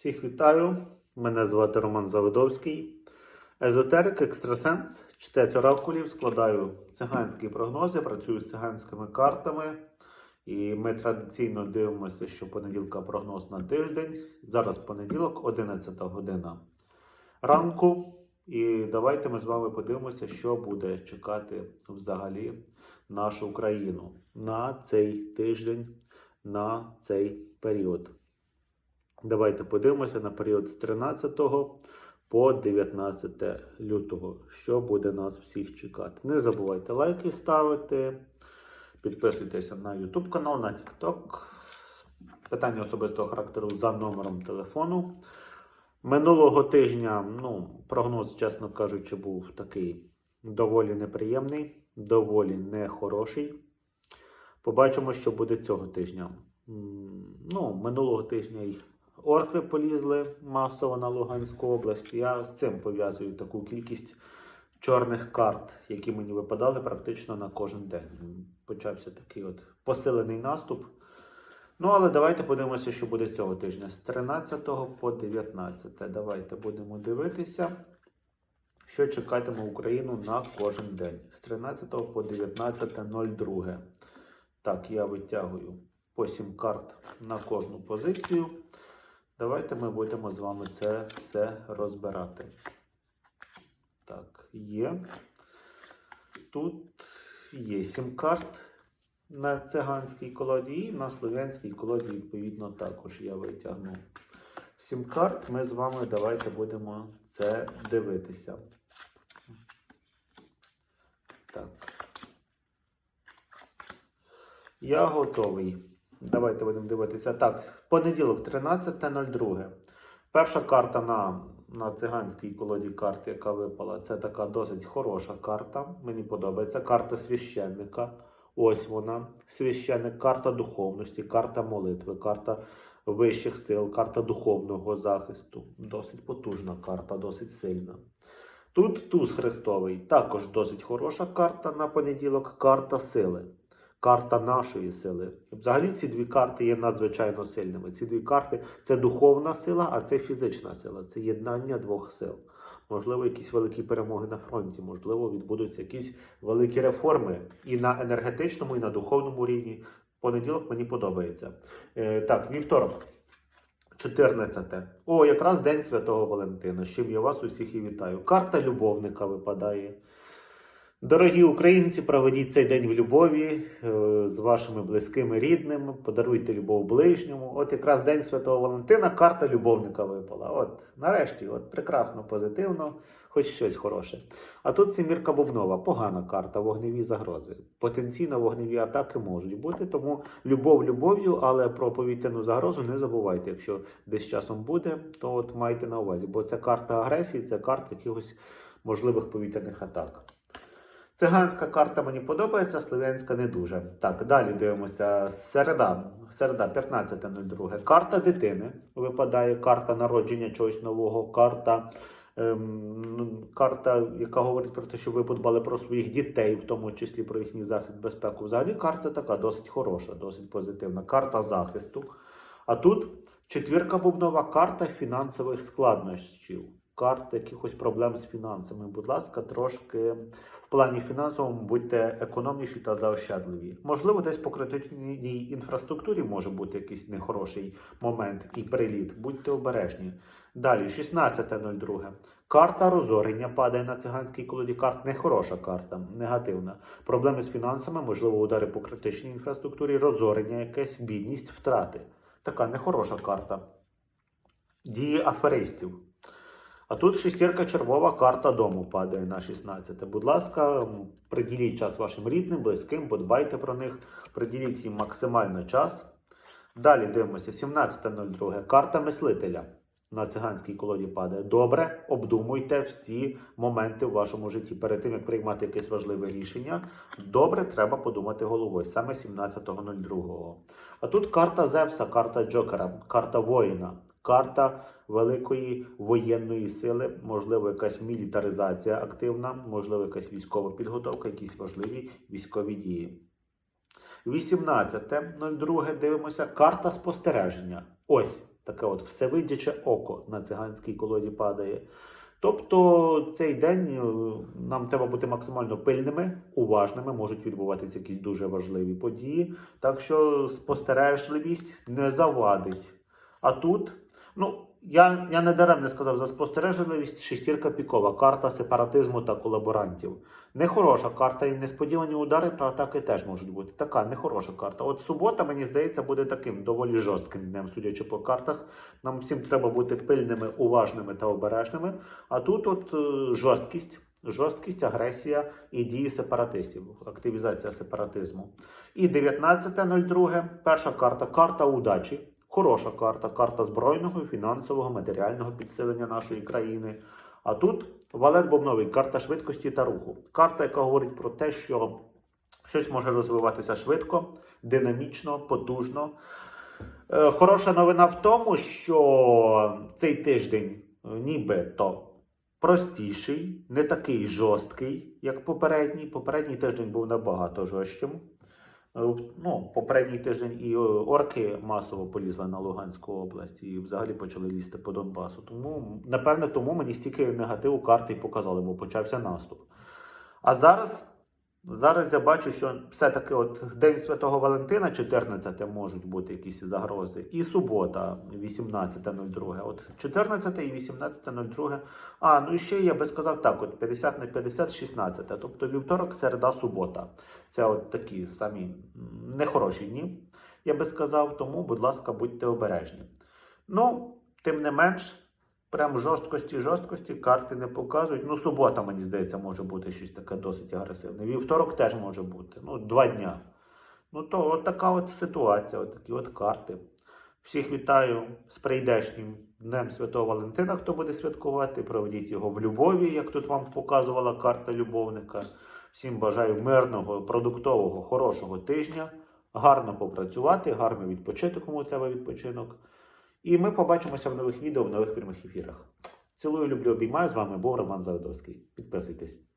Всіх вітаю! Мене звати Роман Заводовський. Езотерик, екстрасенс, чтець оракулів, складаю циганські прогнози, працюю з циганськими картами. І ми традиційно дивимося, що понеділка прогноз на тиждень. Зараз понеділок, 11 година ранку. І давайте ми з вами подивимося, що буде чекати взагалі нашу Україну на цей тиждень, на цей період. Давайте подивимося на період з 13 по 19 лютого, що буде нас всіх чекати. Не забувайте лайки ставити, підписуйтеся на YouTube канал, на TikTok. Питання особистого характеру за номером телефону. Минулого тижня, ну, прогноз, чесно кажучи, був такий доволі неприємний, доволі нехороший. Побачимо, що буде цього тижня. Ну, минулого тижня й орки полізли масово на Луганську область. Я з цим пов'язую таку кількість чорних карт, які мені випадали практично на кожен день. Почався такий от посилений наступ. Ну, але давайте подивимося, що буде цього тижня з 13 по 19. Давайте будемо дивитися, що чекатиме Україну на кожен день. З 13 по 19.02. Так, я витягую по 7 карт на кожну позицію. Давайте ми будемо з вами це все розбирати. Так, є. Тут є 7 карт на циганській колоді і на слов'янській колоді, відповідно, також я витягну. 7 карт. Ми з вами давайте будемо це дивитися. Так. Я готовий. Давайте будемо дивитися. Так, понеділок, 13.02. Перша карта на, на циганській колоді карт, яка випала, це така досить хороша карта. Мені подобається. Карта священника. Ось вона. Священник, карта духовності, карта молитви, карта вищих сил, карта духовного захисту. Досить потужна карта, досить сильна. Тут туз Христовий, також досить хороша карта на понеділок, карта сили карта нашої сили. Взагалі ці дві карти є надзвичайно сильними. Ці дві карти це духовна сила, а це фізична сила. Це єднання двох сил. Можливо, якісь великі перемоги на фронті, можливо, відбудуться якісь великі реформи і на енергетичному, і на духовному рівні. Понеділок мені подобається. Е, так, вівторок. 14. О, якраз День Святого Валентина. З чим я вас усіх і вітаю. Карта любовника випадає. Дорогі українці, проведіть цей день в любові е, з вашими близькими рідними, подаруйте любов ближньому. От якраз День Святого Валентина, карта любовника випала. От, нарешті, от прекрасно, позитивно, хоч щось хороше. А тут Сімірка Бубнова, погана карта, вогневі загрози. Потенційно вогневі атаки можуть бути, тому любов любов'ю, але про повітряну загрозу не забувайте. Якщо десь часом буде, то от майте на увазі, бо це карта агресії, це карта якихось можливих повітряних атак. Циганська карта мені подобається, слов'янська не дуже. Так, далі дивимося. Середа, середа 15.02. Карта дитини. Випадає карта народження чогось нового, карта, ем, ну, карта, яка говорить про те, що ви подбали про своїх дітей, в тому числі про їхній захист, безпеку. Взагалі карта така досить хороша, досить позитивна. Карта захисту. А тут четвірка бубнова карта фінансових складнощів. Карт якихось проблем з фінансами. Будь ласка, трошки в плані фінансовому будьте економніші та заощадливі. Можливо, десь по критичній інфраструктурі може бути якийсь нехороший момент і приліт. Будьте обережні. Далі, 16.02. Карта розорення падає на циганській колоді карт. Нехороша карта, негативна. Проблеми з фінансами, можливо, удари по критичній інфраструктурі, розорення, якесь бідність, втрати. Така нехороша карта. Дії аферистів. А тут шестірка червова карта дому падає на 16. Будь ласка, приділіть час вашим рідним, близьким, подбайте про них, приділіть їм максимально час. Далі дивимося, 17.02. Карта мислителя на циганській колоді падає. Добре, обдумуйте всі моменти в вашому житті. Перед тим, як приймати якесь важливе рішення, добре треба подумати головою, саме 17.02. А тут карта Зевса, карта Джокера, карта воїна. Карта великої воєнної сили, можливо, якась мілітаризація активна, можливо, якась військова підготовка, якісь важливі військові дії. 18.02 дивимося карта спостереження. Ось Таке от всевидяче око на циганській колоді падає. Тобто цей день е, нам треба бути максимально пильними, уважними, можуть відбуватися якісь дуже важливі події. Так що спостережливість не завадить. А тут, ну, я, я не даремно сказав за спостережливість шестірка пікова, карта сепаратизму та колаборантів. Нехороша карта і несподівані удари та атаки теж можуть бути. Така нехороша карта. От субота, мені здається, буде таким доволі жорстким днем, судячи по картах. Нам всім треба бути пильними, уважними та обережними. А тут от е, жорсткість. Жорсткість, агресія і дії сепаратистів, активізація сепаратизму. І 19.02, перша карта карта удачі. Хороша карта, карта збройного, фінансового, матеріального підсилення нашої країни. А тут валет бобновий, карта швидкості та руху. Карта, яка говорить про те, що щось може розвиватися швидко, динамічно, потужно. Е, Хороша новина в тому, що цей тиждень нібито простіший, не такий жорсткий, як попередній. Попередній тиждень був набагато жорстким. Е, Ну, попередній тиждень і е, орки масово полізли на Луганську область і взагалі почали лізти по Донбасу. Тому, напевне, тому мені стільки негативу карти і показали, бо почався наступ. А зараз, зараз я бачу, що все-таки от День Святого Валентина, 14 можуть бути якісь загрози, і субота, 18.02. От 14 і 18.02. А, ну і ще я би сказав так: от 50 на 50, 16. Тобто вівторок, середа, субота. Це от такі самі нехороші дні, я би сказав. Тому, будь ласка, будьте обережні. Ну, тим не менш, прям жорсткості, жорсткості карти не показують. Ну, субота, мені здається, може бути щось таке досить агресивне. Вівторок теж може бути. Ну, два дня. Ну, то от така от ситуація, от такі от карти. Всіх вітаю з прийдешнім Днем Святого Валентина, хто буде святкувати. Проведіть його в любові, як тут вам показувала карта любовника. Всім бажаю мирного, продуктового, хорошого тижня. Гарно попрацювати, гарно відпочити, кому треба відпочинок. І ми побачимося в нових відео, в нових прямих ефірах. Цілую, люблю, обіймаю. З вами був Роман Заводовський. Підписуйтесь.